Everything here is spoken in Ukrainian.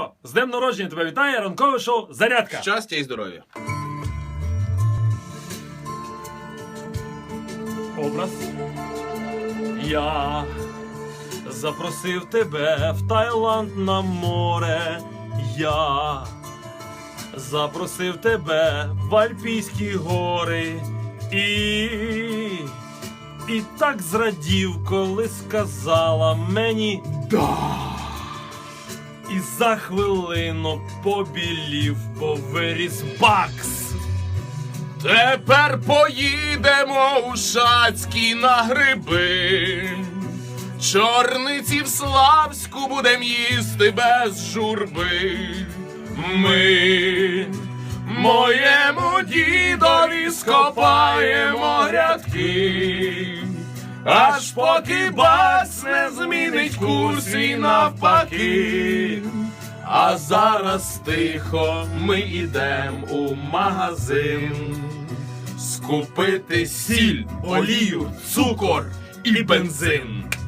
Сашко, з днем народження тебе вітає ранкове шоу Зарядка. Щастя і здоров'я. Образ. Я запросив тебе в Таїланд на море. Я запросив тебе в Альпійські гори. І, і так зрадів, коли сказала мені да. І за хвилину побілів, бо виріс бакс. Тепер поїдемо у Шацькі на гриби. Чорниці в Славську будем їсти без журби. Ми моєму дідові скопаємо грядки. Аж поки не змінить курс і навпаки. А зараз тихо ми ідем у магазин. Скупити сіль, олію, цукор і бензин.